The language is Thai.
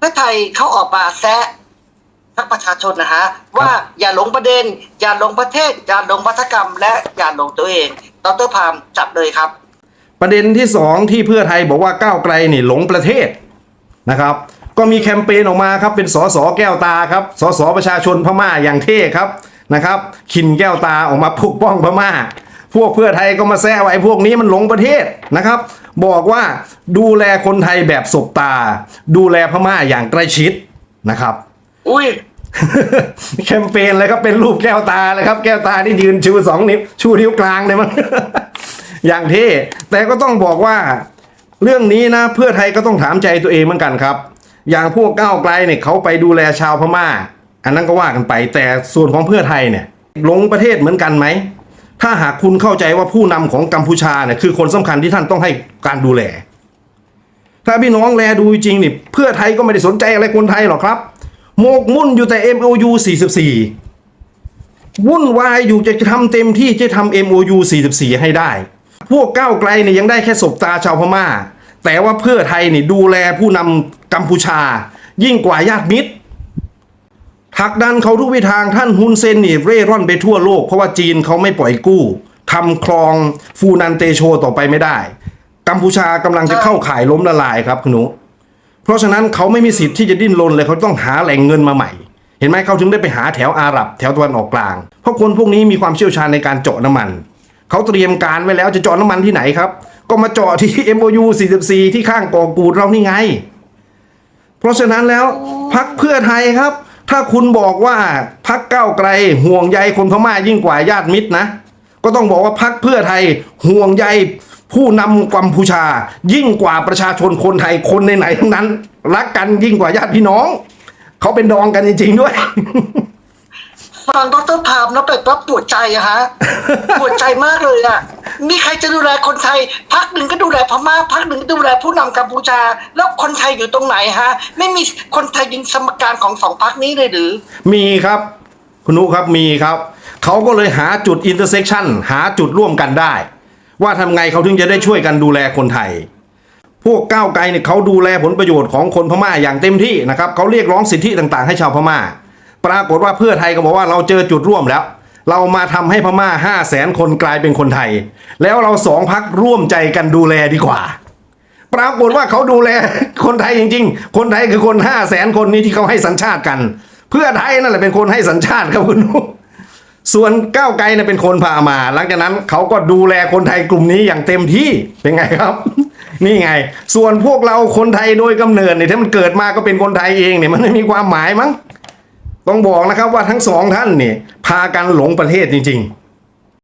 เพื่อไทยเขาออกมาแซะพักประชาชนนะฮะว่าอย่าหลงประเด็น อย่าหลงประเทศ อย่าหลงวัฒกรรม และอย่าหลงตัวเองดรพามจับเลยครับ ประเด็นที่สองที่เพื่อไทยบอกว่าก้าวไกลนี่หลงประเทศนะครับ ก็มีแคมเปญออกมาครับเป็นสสแก้วตาครับสสประชาชนพม่าอย่างเท่ครับนะครับขินแก้วตาออกมาปกป้องพม่า พวกเพื่อไทยก็มาแซวไอ้พวกนี้มันหลงประเทศนะครับ บอกว่าดูแลคนไทยแบบสบตา ดูแลพม่าอย่างใกล้ชิดนะครับ อุ้ยแคมเปญเลยครับเป็นรูปแก้วตาเลยครับ แก้วตาที่ยืนชูสองนิ้วชูนิ้วกลางเลยมั้งอย่างเท่แต่ก็ต้องบอกว่า เรื่องนี้นะเพื่อไทยก็ต้องถามใจตัวเองเหมือนกันครับ อย่างพวกก้าวไกลเนี่ยเขาไปดูแลชาวพม่า อันนั้นก็ว่ากันไป แต่ส่วนของเพื่อไทยเนี่ยหลงประเทศเหมือนกันไหม ถ้าหากคุณเข้าใจว่าผู้นำของกัมพูชาเนี่ยคือคนสำคัญที่ท่านต้องให้การดูแล ถ้าพี่น้องแลดูจริงนี่เพื่อไทยก็ไม่ได้สนใจอะไรคนไทยหรอกครับโมกมุ่นอยู่แต่ MOU 44 วุ่นวายอยู่จะทำเต็มที่จะทำ MOU 44 ให้ได้ พวกก้าวไกลเนี่ยยังได้แค่สบตาชาวพม่า แต่ว่าเพื่อไทยนี่ดูแลผู้นำกัมพูชา ยิ่งกว่าญาติมิตร ผลักดันเขาทุกวิทางท่านฮุนเซนนี่เร่ร่อนไปทั่วโลก เพราะว่าจีนเขาไม่ปล่อยกู้ทำคลองฟูนันเตโชต่อไปไม่ได้ กัมพูชากำลังจะเข้าข่ายล้มละลายครับคุณหนูเพราะฉะนั้นเขาไม่มีสิทธิ์ที่จะดิ้นรนเลยเขาต้องหาแหล่งเงินมาใหม่ เห็นไหมเขาถึงได้ไปหาแถวอาหรับ แถวตะวันออกกลาง เพราะคนพวกนี้มีความเชี่ยวชาญในการเจาะน้ำมัน เขาเตรียมการไว้แล้วจะเจาะน้ำมันที่ไหนครับ ก็มาเจาะที่ MOU 44 ที่ข้างกองกูดเรานี่ไง เพราะฉะนั้นแล้วพักเพื่อไทยครับ ถ้าคุณบอกว่าพักก้าไกลห่วงใยคนพม่ายิ่งกว่าญาติมิตรนะ ก็ต้องบอกว่าพักเพื่อไทยห่วงใยผู้นำกัมพูชา ยิ่งกว่าประชาชนคนไทยคนในไหนๆทั้งนั้น รักกันยิ่งกว่าญาติพี่น้อง เขาเป็นดองกันจริงๆด้วย ฟังดรพามแล้วแบบว่าปวดใจอะฮะ ปวดใจมากเลยอะมีใครจะดูแลคนไทยพักหนึ่งก็ดูแลพม่าพักหนึ่งก็ดูแลผู้นำกัมพูชา แล้วคนไทยอยู่ตรงไหนฮะ ไม่มีคนไทยยิงสมการของสองพักนี้เลยหรือ มีครับ คุณนุครับมีครับ เขาก็เลยหาจุดอินเตอร์เซ็กชันหาจุดร่วมกันได้ ว่าทำไงเขาถึงจะได้ช่วยกันดูแลคนไทยพวกก้าวไกลเนี่ยเขาดูแลผลประโยชน์ของคนพม่าอย่างเต็มที่นะครับเขาเรียกร้องสิทธิต่างๆ ให้ชาวพม่า ปรากฏว่าเพื่อไทยก็บอกว่าเราเจอจุดร่วมแล้ว เรามาทำให้พม่า5 0 0แสนคนกลายเป็นคนไทย แล้วเราสองพักร่วมใจกันดูแลดีกว่า ปรากฏว่าเขาดูแลคนไทยจริง ๆ คนไทยคือคน5 0 0แสนคนนี้ที่เขาให้สัญชาติกัน เพื่อไทยนั่นแหละเป็นคนให้สัญชาติครับคุณส่วนก้าวไกลเนี่ยเป็นคนพามา หลังจากนั้นเขาก็ดูแลคนไทยกลุ่มนี้อย่างเต็มที่เป็นไงครับ นี่ไง ส่วนพวกเราคนไทยโดยกำเนิดเนี่ยถ้ามันเกิดมาก็เป็นคนไทยเองเนี่ยมันไม่มีความหมายมั้ง ต้องบอกนะครับว่าทั้งสองท่านเนี่ยพากันหลงประเทศจริง ๆ